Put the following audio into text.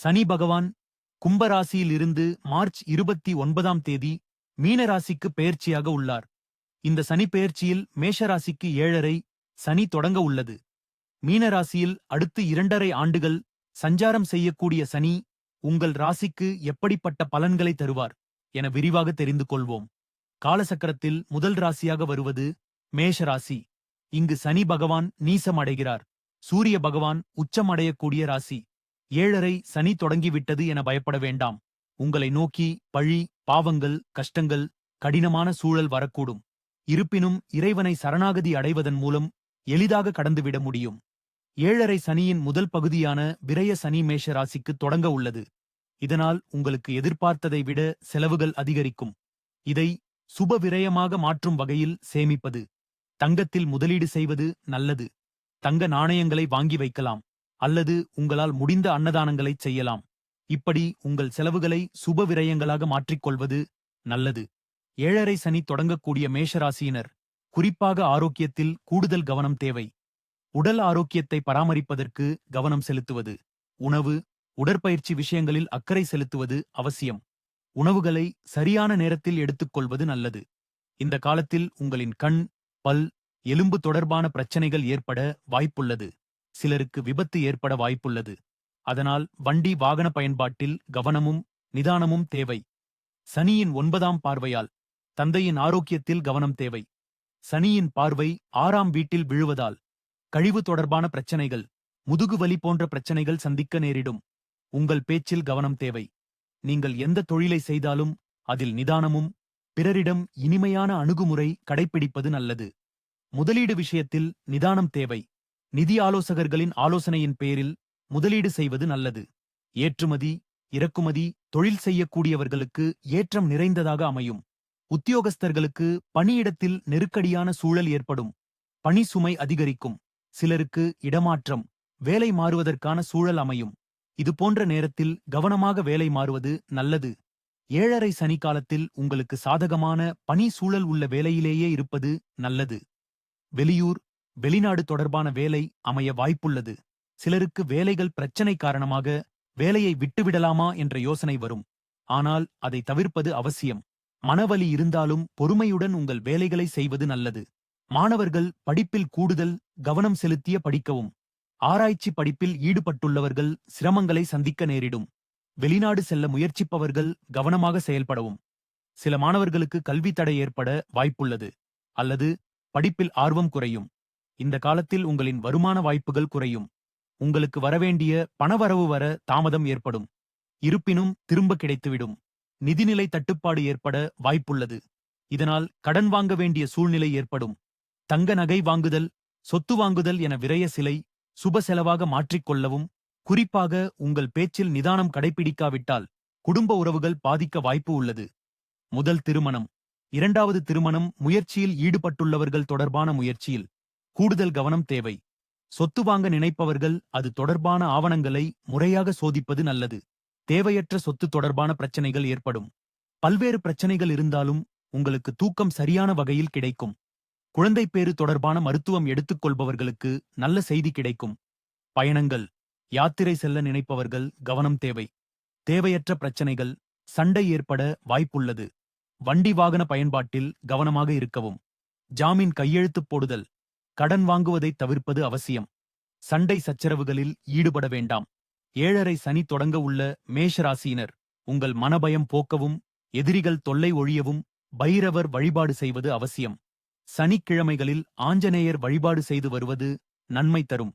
சனி பகவான் கும்பராசியில் இருந்து மார்ச் இருபத்தி ஒன்பதாம் தேதி மீனராசிக்கு பெயர்ச்சியாக உள்ளார். இந்த சனி பெயர்ச்சியில் மேஷராசிக்கு ஏழரை சனி தொடங்க உள்ளது. மீனராசியில் அடுத்து இரண்டரை ஆண்டுகள் சஞ்சாரம் செய்யக்கூடிய சனி உங்கள் ராசிக்கு எப்படிப்பட்ட பலன்களை தருவார் என விரிவாக தெரிந்து கொள்வோம். காலசக்கரத்தில் முதல் ராசியாக வருவது மேஷராசி. இங்கு சனி பகவான் நீசமடைகிறார். சூரிய பகவான் உச்சமடையக்கூடிய ராசி. ஏழரை சனி தொடங்கிவிட்டது என பயப்பட வேண்டாம். உங்களை நோக்கி பழி பாவங்கள் கஷ்டங்கள் கடினமான சூழல் வரக்கூடும். இருப்பினும் இறைவனை சரணாகதி அடைவதன் மூலம் எளிதாக கடந்துவிட முடியும். ஏழரை சனியின் முதல் பகுதியான விரய சனி மேஷ ராசிக்கு தொடங்க உள்ளது. இதனால் உங்களுக்கு எதிர்பார்த்ததை விட செலவுகள் அதிகரிக்கும். இதை சுப விரயமாக மாற்றும் வகையில் சேமிப்பது. தங்கத்தில் முதலீடு செய்வது நல்லது. தங்க நாணயங்களை வாங்கி வைக்கலாம். அல்லது உங்களால் முடிந்த அன்னதானங்களை செய்யலாம். இப்படி உங்கள் செலவுகளை சுப விரயங்களாக மாற்றிக்கொள்வது நல்லது. ஏழரை சனி தொடங்கக்கூடிய மேஷராசியினர் குறிப்பாக ஆரோக்கியத்தில் கூடுதல் கவனம் தேவை. உடல் ஆரோக்கியத்தை பராமரிப்பதற்கு கவனம் செலுத்துவது. உணவு உடற்பயிற்சி விஷயங்களில் அக்கறை செலுத்துவது அவசியம். உணவுகளை சரியான நேரத்தில் எடுத்துக்கொள்வது நல்லது. இந்த காலத்தில் உங்களின் கண் பல் எலும்பு தொடர்பான பிரச்சனைகள் ஏற்பட வாய்ப்புள்ளது. சிலருக்கு விபத்து ஏற்பட வாய்ப்புள்ளது. அதனால் வண்டி வாகன பயன்பாட்டில் கவனமும் நிதானமும் தேவை. சனியின் ஒன்பதாம் பார்வையால் தந்தையின் ஆரோக்கியத்தில் கவனம் தேவை. சனியின் பார்வை ஆறாம் வீட்டில் விழுவதால் கழிவு தொடர்பான பிரச்சனைகள் முதுகு வலி போன்ற பிரச்சனைகள் சந்திக்க நேரிடும். உங்கள் பேச்சில் கவனம் தேவை. நீங்கள் எந்த தொழிலை செய்தாலும் அதில் நிதானமும் பிறரிடம் இனிமையான அணுகுமுறை கடைப்பிடிப்பது நல்லது. முதலீடு விஷயத்தில் நிதானம் தேவை. நிதி ஆலோசகர்களின் ஆலோசனையின் பேரில் முதலீடு செய்வது நல்லது. ஏற்றுமதி இறக்குமதி தொழில் செய்யக்கூடியவர்களுக்கு ஏற்றம் நிறைந்ததாக அமையும். உத்தியோகஸ்தர்களுக்கு பணியிடத்தில் நெருக்கடியான சூழல் ஏற்படும். பணி சுமை அதிகரிக்கும். சிலருக்கு இடமாற்றம் வேலை மாறுவதற்கான சூழல் அமையும். இதுபோன்ற நேரத்தில் கவனமாக வேலை மாறுவது நல்லது. ஏழரை சனி காலத்தில் உங்களுக்கு சாதகமான பணி சூழல் உள்ள வேலையிலேயே இருப்பது நல்லது. வெளியூர் வெளிநாடு தொடர்பான வேலை அமைய வாய்ப்புள்ளது. சிலருக்கு வேலைகள் பிரச்சனை காரணமாக வேலையை விட்டுவிடலாமா என்ற யோசனை வரும். ஆனால் அதை தவிர்ப்பது அவசியம். மனவலி இருந்தாலும் பொறுமையுடன் உங்கள் வேலைகளை செய்வது நல்லது. மாணவர்கள் படிப்பில் கூடுதல் கவனம் செலுத்திய படிக்கவும். ஆராய்ச்சி படிப்பில் ஈடுபட்டுள்ளவர்கள் சிரமங்களை சந்திக்க நேரிடும். வெளிநாடு செல்ல முயற்சிப்பவர்கள் கவனமாக செயல்படவும். சில மாணவர்களுக்கு கல்வி தடை ஏற்பட வாய்ப்புள்ளது. அல்லது படிப்பில் ஆர்வம் குறையும். இந்த காலத்தில் உங்களின் வருமான வாய்ப்புகள் குறையும். உங்களுக்கு வரவேண்டிய பணவரவு வர தாமதம் ஏற்படும். இருப்பினும் திரும்ப கிடைத்துவிடும். நிதிநிலை தட்டுப்பாடு ஏற்பட வாய்ப்புள்ளது. இதனால் கடன் வாங்க வேண்டிய சூழ்நிலை ஏற்படும். தங்க நகை வாங்குதல் சொத்து வாங்குதல் என விரய சிலை சுப செலவாக மாற்றிக்கொள்ளவும் குறிப்பாக உங்கள் பேச்சில் நிதானம் கடைபிடிக்காவிட்டால் குடும்ப உறவுகள் பாதிக்க வாய்ப்பு உள்ளது. முதல் திருமணம். இரண்டாவது திருமணம் முயற்சியில் ஈடுபட்டுள்ளவர்கள் தொடர்பான முயற்சியில் கூடுதல் கவனம் தேவை. சொத்து வாங்க நினைப்பவர்கள் அது தொடர்பான ஆவணங்களை முறையாக சோதிப்பது நல்லது. தேவையற்ற சொத்து தொடர்பான பிரச்சனைகள் ஏற்படும். பல்வேறு பிரச்சனைகள் இருந்தாலும் உங்களுக்கு தூக்கம் சரியான வகையில் கிடைக்கும். குழந்தை பேறு தொடர்பான மருத்துவம் எடுத்துக்கொள்பவர்களுக்கு நல்ல செய்தி கிடைக்கும். பயணங்கள் யாத்திரை செல்ல நினைப்பவர்கள் கவனம் தேவை. தேவையற்ற பிரச்சனைகள் சண்டை ஏற்பட வாய்ப்புள்ளது. வண்டி வாகன பயன்பாட்டில் கவனமாக இருக்கவும். ஜாமீன் கையெழுத்து போடுதல் கடன் வாங்குவதை தவிர்ப்பது அவசியம். சண்டை சச்சரவுகளில் ஈடுபட வேண்டாம். ஏழரை சனி தொடங்க உள்ள மேஷராசியினர் உங்கள் மனபயம் போக்கவும் எதிரிகள் தொல்லை ஒழியவும் பைரவர் வழிபாடு செய்வது அவசியம். சனிக்கிழமைகளில் ஆஞ்சநேயர் வழிபாடு செய்து வருவது நன்மை தரும்.